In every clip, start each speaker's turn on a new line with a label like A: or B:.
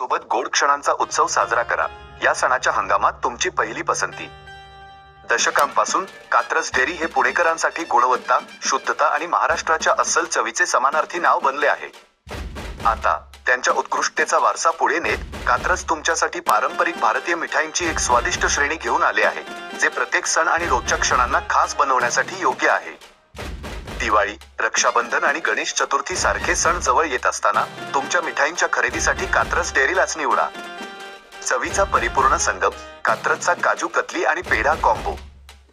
A: सोबत गोड क्षणांचा उत्सव साजरा करा. या सणाच्या हंगामात तुमची पहिली पसंती. दशकांपासून कात्रज डेअरी हे पुणेकरांसाठी गुणवत्ता शुद्धता आणि महाराष्ट्राच्या अस्सल चवीचे समानार्थी नाव बनले आहे. आता त्यांच्या उत्कृष्टतेचा वारसा पुढे नेत कात्रज तुमच्यासाठी पारंपरिक भारतीय मिठाईंची एक स्वादिष्ट श्रेणी घेऊन आले आहे जे प्रत्येक सण आणि रोजच्या क्षणांना खास बनवण्यासाठी योग्य आहे. दिवाळी रक्षाबंधन आणि गणेश चतुर्थी सारखे सण जवळ येत असताना तुमच्या मिठाईंच्या खरेदीसाठी कात्रज डेअरीलाच निवडा. चवीचा परिपूर्ण संगम कात्रजचा काजू कतली आणि पेढा कॉम्बो.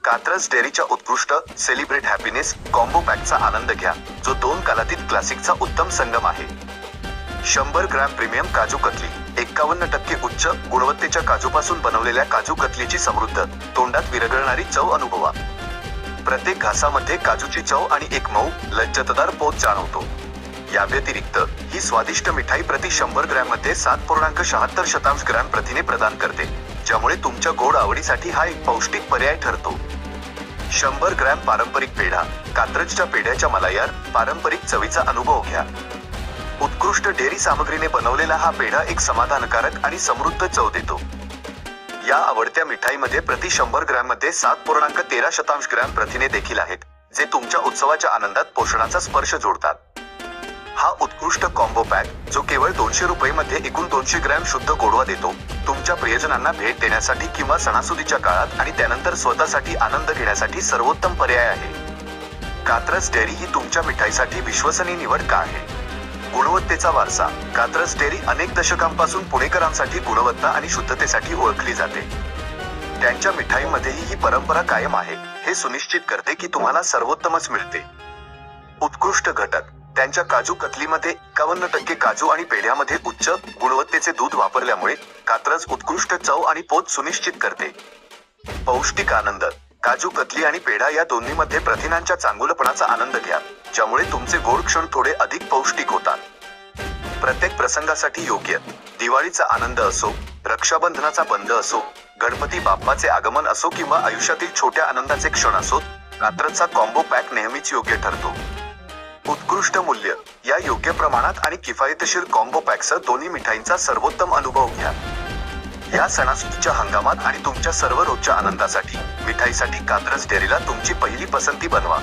A: कात्रज डेअरीच्या उत्कृष्ट सेलिब्रेट हॅपीनेस कॉम्बो पॅकचा आनंद घ्या जो दोन कालातीत क्लासिकचा उत्तम संगम आहे. शंभर ग्रॅम प्रीमियम काजू कतली एक्कावन्न टक्के उच्च गुणवत्तेच्या काजूपासून बनवलेल्या काजू कतलीची समृद्ध तोंडात विरघळणारी चव अनुभवा. प्रत्येक घासामध्ये काजूची चव आणि एक मऊ लज्जतदार पोत जाणवतो. या व्यतिरिक्त ही स्वादिष्ट मिठाई प्रति शंभर ग्रॅममध्ये सात पूर्णांक शहात्तर शतांश ग्रॅम प्रथिने प्रदान करते ज्यामुळे तुमच्या गोड आवडीसाठी हा एक पौष्टिक पर्याय ठरतो. शंभर ग्रॅम पारंपरिक पेढा कात्रजच्या पेढ्याच्या मलायार पारंपरिक चवीचा अनुभव घ्या. उत्कृष्ट डेअरी सामग्रीने बनवलेला हा पेढा एक समाधानकारक आणि समृद्ध चव देतो. या आवडत्या मिठाईमध्ये प्रति शंभर ग्रॅममध्ये सात पूर्णांक तेरा शतांश ग्रॅम प्रथिने देखील आहेत जे तुमच्या उत्सवाच्या आनंदात पोषणाचा स्पर्श जोडतात. हा उत्कृष्ट कॉम्बो पॅक जो केवळ दोनशे रुपये मध्ये एकूण दोनशे ग्रॅम शुद्ध गोडवा देतो तुमच्या प्रियजनांना भेट देण्यासाठी किंवा सणासुदीच्या काळात आणि त्यानंतर स्वतःसाठी आनंद घेण्यासाठी सर्वोत्तम पर्याय आहे. कात्रज डेअरी ही तुमच्या मिठाईसाठी विश्वसनीय निवड का आहे? गुणवत्तेचा वारसा. कात्रज डेअरी अनेक दशकांपासून पुणेकरांसाठी गुणवत्ता आणि शुद्धतेसाठी ओळखली जाते. त्यांच्या मिठाईमध्येही ही परंपरा कायम आहे. हे सुनिश्चित करते की तुम्हाला सर्वोत्तमच मिळते. उत्कृष्ट घटक. त्यांच्या काजू कतलीमध्ये एकावन्न टक्के काजू आणि पेढ्यामध्ये उच्च गुणवत्तेचे दूध वापरल्यामुळे कात्रज उत्कृष्ट चव आणि पोत सुनिश्चित करते. पौष्टिक आनंद. काजू कतली आणि पेढा या दोन्हीमध्ये प्रथिनांच्या चांगुलपणाचा आनंद घ्या. ज्यामुळे तुमचे गोड क्षण थोडे अधिक पौष्टिक होतात. प्रत्येक प्रसंगासाठी योग्य दिवाळीचा आनंद असो रक्षाबंधनाचा बंध असो गणपती बाप्पाचे आगमन असो किंवा आयुष्यातील छोट्या आनंदाचे क्षण असोत रात्रचा कॉम्बो पॅक नेहमीच योग्य ठरतो. उत्कृष्ट मूल्य या योग्य प्रमाणात आणि किफायतशीर कॉम्बो पॅकसह दोन्ही मिठाईंचा सर्वोत्तम अनुभव घ्या. या सणासुदीच्या हंगामात आणि तुमच्या सर्व रोजच्या आनंदासाठी मिठाईसाठी कात्रज डेअरीला तुमची पहिली पसंती बनवा.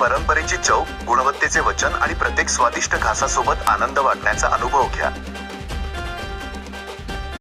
A: परंपरेची चव गुणवत्तेचे वचन आणि प्रत्येक स्वादिष्ट घासासोबत आनंद वाटण्याचा अनुभव घ्या.